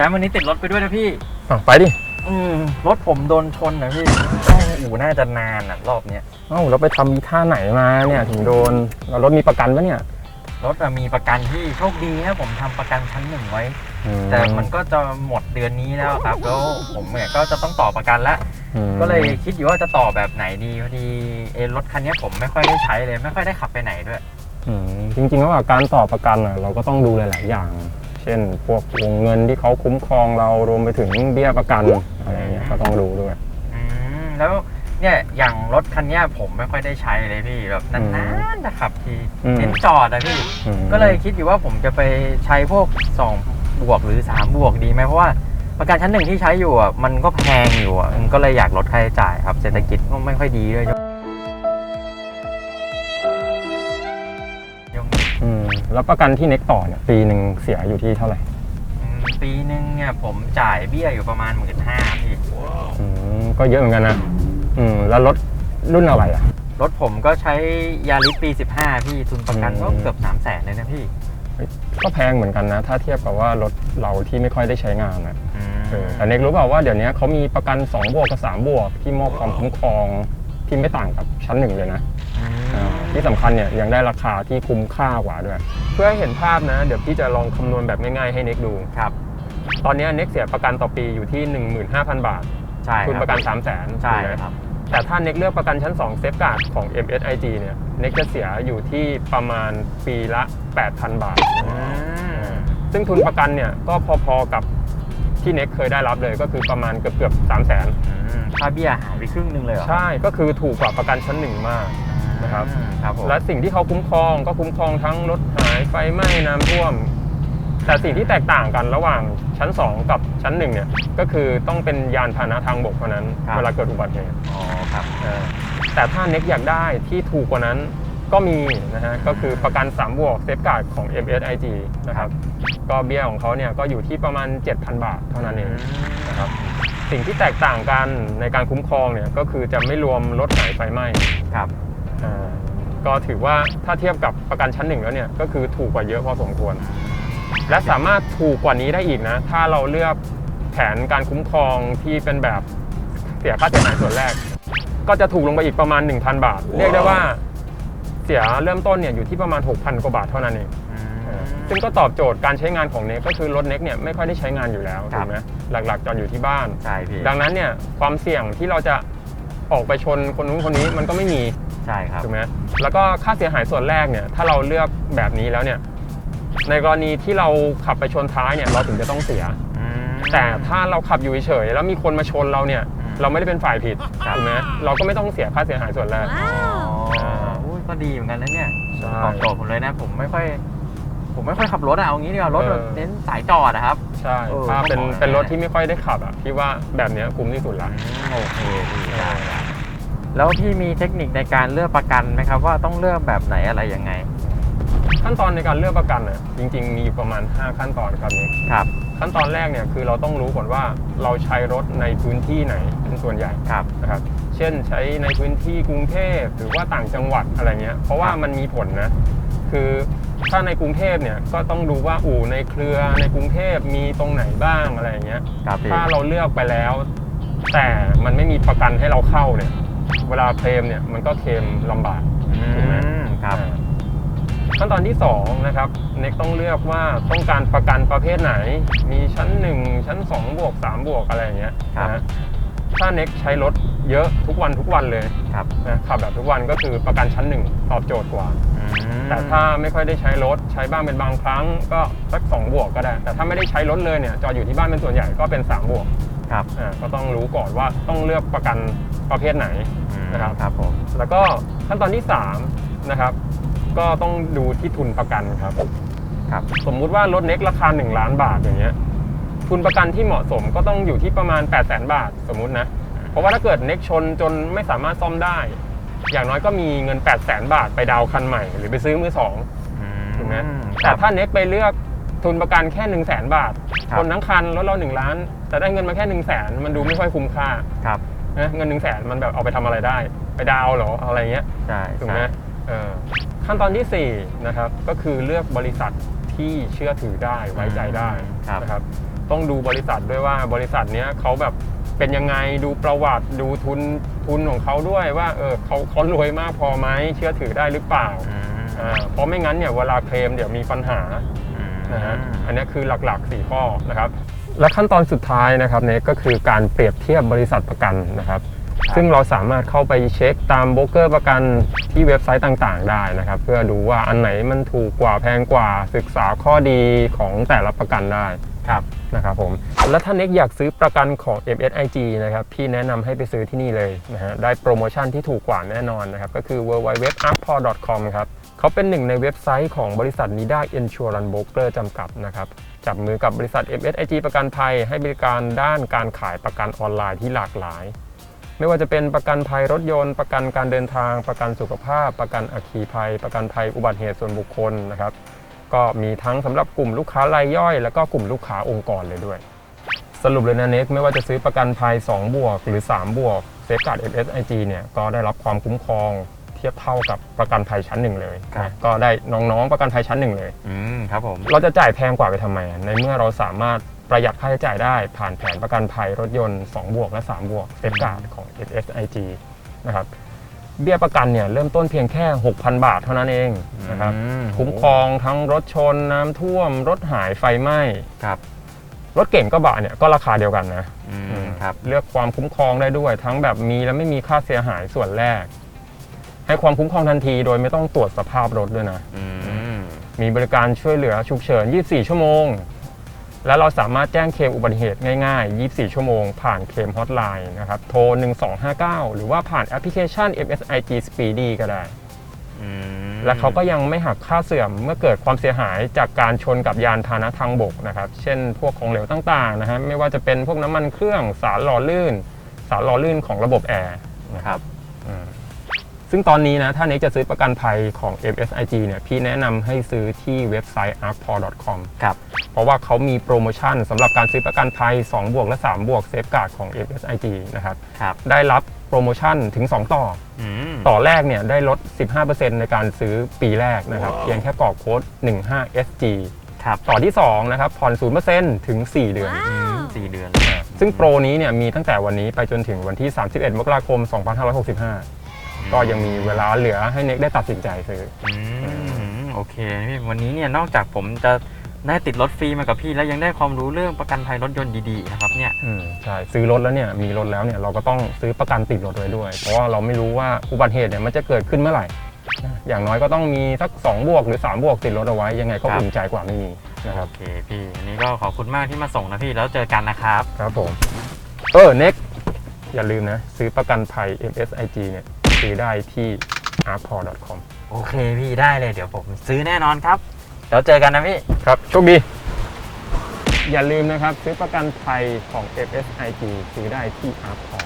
ชมป์วันนี้ติดรถไปด้วยนะพี่ อะไปดิ อืมรถผมโดนชนนะพี่เข้าอู่น่าจะนานอะ รอบเนี้ยเอ้าเราไปทำอีท่าไหนมาเนี่ยถึงโดนแล้วรถมีประกันปะเนี่ยรถอะมีประกันที่โชคดีนะผมทำประกันชั้นหนึ่งไว้ อืแต่มันก็จะหมดเดือนนี้แล้วครับ แล้วผมเนี่ยก็จะต้องต่อประกันแล้วอืมก็เลยคิดอยู่ว่าจะต่อแบบไหนดีพอดีเอยรถคันเนี้ยผมไม่ค่อยได้ใช้เลย ไม่ค่อยได้ขับไปไหนด้วย อืมจริงๆแล้วอะการต่อประกันอะเราก็ต้องดูหลาย ๆ อย่างเช่น พวกวงเงินที่เขาคุ้มครองเรารวมไปถึงเบี้ยประกันอะไรเงี้ยก็ต้องดูด้วย อืมแล้วเนี่ยอย่างรถคันเนี้ยผมไม่ค่อยได้ใช้เลยพี่แบบอืนามนๆจะขับทีอืมเน้นจอดอะพี่ อืมก็เลยคิดอยู่ว่าผมจะไปใช้พวก2บวกหรือ3บวกดีไหมเพราะว่าประกันชั้นหนึ่งที่ใช้อยู่อะมันก็แพงอยู่อะก็เลยอยากลดค่าใช้จ่ายครับเศรษฐกิจก็ไม่ค่อยดีด้วย แล้วประกันที่เน็กต่อเนี่ยปีหนึ่งเสียอยู่ที่เท่าไหร่อืมปีนึงเนี่ยผมจ่ายเบี้ยอยู่ประมาณหมื่นห้าพี่อืมก็เยอะเหมือนกันนะอืมแล้วรถรุ่นอะไรอะ รถผมก็ใช้ยาริสปี 15 พี่ทุนประกันก็อืมเกือบ3 0 0แสนเลยนะพี่ก็แพงเหมือนกันนะ ถ้าเทียบกับว่ารถเราที่ไม่ค่อยได้ใช้งานนะอืมเออแต่เน็กรู้เปล่าว่าเดี๋ยวนี้เขามีประกัน 2 บวกกับ 3 บวก ที่มอบความคุ้มครองที่ไม่ต่างกับชั้นหนึ่งเลยนะอืมอ่า ที่สำคัญเนี่ยยังได้ราคาที่คุ้มค่ากว่าด้วย เพื่อให้เห็นภาพนะ เดี๋ยวพี่จะลองคำนวณแบบง่ายๆให้เน็กดูครับตอนนี้เน็กเสียประกันต่อปีอยู่ที่ 15,000 บาทใช่ทุนคปรับระกัน 3 0 0 0 0 0ใช่ครับแต่ถ้าเน็กเลือกประกันชั้น 2 เซฟการ์ดของ MSIG เนี่ยเน็กจะเสียอยู่ที่ประมาณปีละ 8,000 บาทอืมซึ่งทุนประกันเนี่ยก็พอๆกับที่เน็กเคยได้รับเลยก็คือประมาณเกือบเกือบสามแสนอืมค่าเบี้ยหายไปครึ่งหนึงเลยเหรอ ใช่ ก็คือถูกกว่าประกันชั้นหนึ่งมาก นะครับอืมครับผมและสิ่งที่เขาคุ้มครองก็คุ้มครองทั้งรถหายไฟไหม้น้ำท่วม แต่สิ่งที่แตกต่างกันระหว่างชั้น 2 กับชั้น1เนี่ยก็คือต้องเป็นยานพาหนะทางบกเท่านั้นเวลาเกิดอุบัติเหตุอ๋อครับอ่าแต่ถ้าเน็กอยากได้ที่ถูกกว่านั้นก็มีนะฮะก็คือประกัน3บวกเซฟการ์ดของ MSIG นะครับก็เบี้ยของเขาเนี่ยก็อยู่ที่ประมาณ 7,000 บาทเท่านั้นเอง นะครับสิ่งที่แตกต่างกันในการคุ้มครองเนี่ยก็คือจะไม่รวมรถหายไฟไหม้ครับอ่า ก็ถือว่าถ้าเทียบกับประกันชั้นหนึ่งแล้วเนี่ยก็คือถูกกว่าเยอะพอสมควร และสามารถถูกกว่านี้ได้อีกนะ ถ้าเราเลือกแผนการคุ้มครองที่เป็นแบบเสียค่าเสียหายส่วนแรก ก็จะถูกลงไปอีกประมาณ 1,000 บาท เรียกได้ว่าเสียเริ่มต้นเนี่ยอยู่ที่ประมาณ 6,000 กว่าบาทเท่านั้นเองอืมอ่าซึ่งก็ตอบโจทย์การใช้งานของเน็กก็คือรถเน็กเนี่ยไม่ค่อยได้ใช้งานอยู่แล้วครัถูบกไหมหลักๆจอดอยู่ที่บ้านใช่พี่ดังนั้นเนี่ยความเสี่ยงที่เราจะออกไปชนคนนู้นคนนี้มันก็ไม่มี ใช่ครับถูกไหมแล้วก็ค่าเสียหายส่วนแรกเนี่ยถ้าเราเลือกแบบนี้แล้วเนี่ยในกรณีที่เราขับไปชนท้ายเนี่ยเราถึงจะต้องเสียอืมแต่ถ้าเราขับอยู่เฉยๆแล้วมีคนมาชนเราเนี่ยอืมเราไม่ได้เป็นฝ่ายผิดครับถูกไหมเราก็ไม่ต้องเสียค่าเสียหายส่วนแรกอ๋ออุ้ยก็ดีเหมือนกันนะเนี่ยใช่ตอบโจทย์ผมเลยนะผมไม่ค่อย ผมไม่ค่อยขับรถอะเอางี้ดีกว่ารถเออเน้นสายจอดอะครับ ใช่เออถ้าเป็นก็เหมาะนะเป็นรถที่ไม่ค่อยได้ขับอะพี่ว่าแบบเนี้ยคุ้มที่สุดละโอเคพี่ได้ครับ แล้วพี่มีเทคนิคในการเลือกประกันไหมครับ ว่าต้องเลือกแบบไหนอะไรยังไง ขั้นตอนในการเลือกประกันน่ะจริง ๆ มีอยู่ประมาณ 5 ขั้นตอนครับนี่ครับ ขั้นตอนแรกเนี่ยคือเราต้องรู้ก่อนว่าเราใช้รถในพื้นที่ไหนเป็นส่วนใหญ่ครับ นะครับเช่นใช้ในพื้นที่กรุงเทพหรือว่าต่างจังหวัดอะไรเงี้ยเพราะว่ามันมีผลนะคือถ้าในกรุงเทพเนี่ยก็ต้องดูว่าอู่ในเครือในกรุงเทพมีตรงไหนบ้างอะไรอย่างเงี้ยครับพี่ ถ้าเราเลือกไปแล้ว แต่มันไม่มีประกันให้เราเข้าเนี่ย เวลาเคลมเนี่ยมันก็เคลมลำบากถูกไหมอืมครับอ่าขั้นตอนที่ 2 นะครับ เน็กต้องเลือกว่าต้องการประกันประเภทไหน มีชั้น 1 ชั้น 2 บวก 3 บวกอะไรอย่างเงี้ยครับ นะฮะถ้าเน็กใช้รถเยอะทุกวันทุกวันเลยครับนะขับแบบทุกวันก็คือประกันชั้น 1 ตอบโจทย์กว่าอืมแต่ถ้าไม่ค่อยได้ใช้รถใช้บ้างเป็นบางครั้งก็สัก 2 บวกก็ได้ แต่ถ้าไม่ได้ใช้รถเลยเนี่ยจอดอยู่ที่บ้านเป็นส่วนใหญ่ก็เป็น 3 บวก ครับ อ่าก็ต้องรู้ก่อนว่าต้องเลือกประกัน ประเภทไหนนะครับครับผมแล้วก็ขั้นตอนที่3นะครับก็ต้องดูที่ทุนประกันครับครับ สมมุติว่ารถเน็กราคา 1 ล้านบาทอย่างเงี้ยทุนประกันที่เหมาะสมก็ต้องอยู่ที่ประมาณ 8 0 0 0 0 0 บาทสมมุตินะ เพราะว่าถ้าเกิดเน็กชนจนไม่สามารถซ่อมได้ อย่างน้อยก็มีเงิน 8 0 0 0 0 0 บาทไปดาวน์คันใหม่ หรือไปซื้อมือสองถูกไหมอืแต่ถ้าเน็กไปเลือกทุนประกันแค่ 1 0 0 0 0แบาทครับคนทั้งคันรถเรา 1 ล้าน แต่ได้เงินมาแค่ 1 0 0 0 0แมันดูไม่ค่อยคุ้มค่าครับ นะเงิน1 0 0 0 0แมันแบบเอาไปทำอะไรได้ ไปดาวน์เหรออะไรเงี้ยใช่ถูกไหมใช่เออขั้นตอนที่ 4 นะครับ ก็คือเลือกบริษัทที่เชื่อถือได้ไว้ใจได้ครับนะครับต้องดูบริษัทด้วยว่าบริษัทเนี้ยเขาแบบเป็นยังไงดูประวัติดูทุนทุนของเขาด้วยว่าเออเขาเขารวยมากพอไหมเชื่อถือได้หรือเปล่าอืมอ่าเพราะไม่งั้นเนี่ยเวลาเคลมเดี๋ยวมีปัญหาอืมนะฮะอันนี้คือหลักๆ 4 ข้อนะครับ และขั้นตอนสุดท้ายนะครับเนี่ยก็คือการเปรียบเทียบบริษัทประกันนะครับซึ่งเราสามารถเข้าไปเช็คตามโบรกเกอร์ประกันที่เว็บไซต์ต่างๆ ได้นะครับ เพื่อดูว่าอันไหนมันถูกกว่าแพงกว่าศึกษาข้อดีของแต่ละประกันได้ครับนะครับผมและถ้าเน็กอยากซื้อประกันของ MSIG นะครับพี่แนะนำให้ไปซื้อที่นี่เลยนะฮะได้โปรโมชั่นที่ถูกกว่าแน่นอนนะครับก็คือ www.arcpor.com ครับเขาเป็นหนึ่งในเว็บไซต์ของบริษัท Nida Insurance Broker จำกัดนะครับ จับมือกับบริษัท MSIG ประกันภัย ให้บริการด้านการขายประกันออนไลน์ที่หลากหลาย ไม่ว่าจะเป็นประกันภัยรถยนต์ ประกันการเดินทาง ประกันสุขภาพ ประกันอัคคีภัย ประกันภัยอุบัติเหตุส่วนบุคคลนะครับ ก็มีทั้งสำหรับกลุ่มลูกค้ารายย่อย แล้วก็กลุ่มลูกค้าองค์กรเลยด้วย สรุปเลยนะเน็กไม่ว่าจะซื้อประกันภัย 2 บวก หรือ 3 บวกเซฟการ์ด MSIG เนี่ยก็ได้รับความคุ้มครอง ทียบเท่ากับประกันภัยชั้นหนึ่งเลยครับ นะก็ได้น้องๆประกันภัยชั้นหนึ่งเลย อืมครับผมเราจะจ่ายแพงกว่าไปทำไมในเมื่อเราสามารถประหยัดค่าใช้จ่ายได้ผ่านแผนประกันภัยรถยนต์ 2 บวกและ 3 บวกเซฟการ์ดของ SSIG นะครับเบี้ยประกันเนี่ยเริ่มต้นเพียงแค่ 6,000 บาทเท่านั้นเองนะครับอืมคุ้มครองทั้งรถชนน้ำท่วม รถหายไฟไหม้ ครับรถเก่งกระบะเนี่ยก็ราคาเดียวกันนะอืมครับเลือกความคุ้มครองได้ด้วย ทั้งแบบมีและไม่มีค่าเสียหายส่วนแรก ให้ความคุ้มครองทันที โดยไม่ต้องตรวจสภาพรถด้วยนะ อืมมีบริการช่วยเหลือฉุกเฉิน 24 ชั่วโมง และเราสามารถแจ้งเคลมอุบัติเหตุง่ายๆ 24 ชั่วโมง ผ่านเคลมฮอตไลน์นะครับ โทร 1259 หรือว่าผ่านแอปพลิเคชัน MSIG Speedy ก็ได้ อืมและเขาก็ยังไม่หักค่าเสื่อมเมื่อเกิดความเสียหายจากการชนกับยานพาหนะทางบกนะครับ เช่น พวกของเหลวต่างๆนะฮะไม่ว่าจะเป็นพวกน้ำมันเครื่องสารหล่อลื่น สารหล่อลื่นของระบบแอร์นะคครับรับ อืม ซึ่งตอนนี้นะ ถ้าเน็กจะซื้อประกันภัยของ MSIG เนี่ยพี่แนะนำให้ซื้อที่เว็บไซต์ arcpor.com ครับ เพราะว่าเขามีโปรโมชั่นสำหรับการซื้อประกันภัย 2 บวกและ 3 บวกเซฟการ์ดของ MSIG นะครับ ครับ ได้รับโปรโมชั่นถึง 2 ต่อ อืม ต่อแรกเนี่ยได้ลด 15%ในการซื้อปีแรกนะครับเพียงแค่กรอกโค้ด 15SG ครับต่อที่ 2 นะครับ ผ่อน 0%ถึง 4 เดือนอืมสี่เดือน ซึ่งโปรนี้เนี่ยมีตั้งแต่วันนี้ไปจนถึงวันที่ 31 มกราคม 2565 ก็ยังมีเวลาเหลือให้เน็กได้ตัดสินใจซื้ออืมโอเคพี่วันนี้เนี่ยนอกจากผมจะได้ติดรถฟรีมากับพี่ แล้วยังได้ความรู้เรื่องประกันภัยรถยนต์ดีๆนะครับเนี่ยอืมใช่ซื้อรถแล้วเนี่ยมีรถแล้วเนี่ยเราก็ต้องซื้อประกันติดรถไว้ด้วย เพราะว่าเราไม่รู้ว่าอุบัติเหตุเนี่ยมันจะเกิดขึ้นเมื่อไหร่นะอย่างน้อยก็ต้องมีสัก2บวกหรือ3บวกติดรถเอาไว้ยังไงก็ครับอุ่นใจกว่าไม่มีนะครับโอเคพี่วันนี้ก็ขอบคุณมากที่มาส่งนะพี่แล้วเจอกันนะครับ ครับผมเออเน็กอย่าลืมนะ ซื้อประกันภัย MSIG เนี่ย ซื้อได้ที่ arcpor.com โอเคพี่ได้เลยเดี๋ยวผมซื้อแน่นอนครับแล้วเจอกันนะพี่ ครับโชคดี อย่าลืมนะครับ ซื้อประกันภัยของ MSIG ซื้อได้ที่ arcpor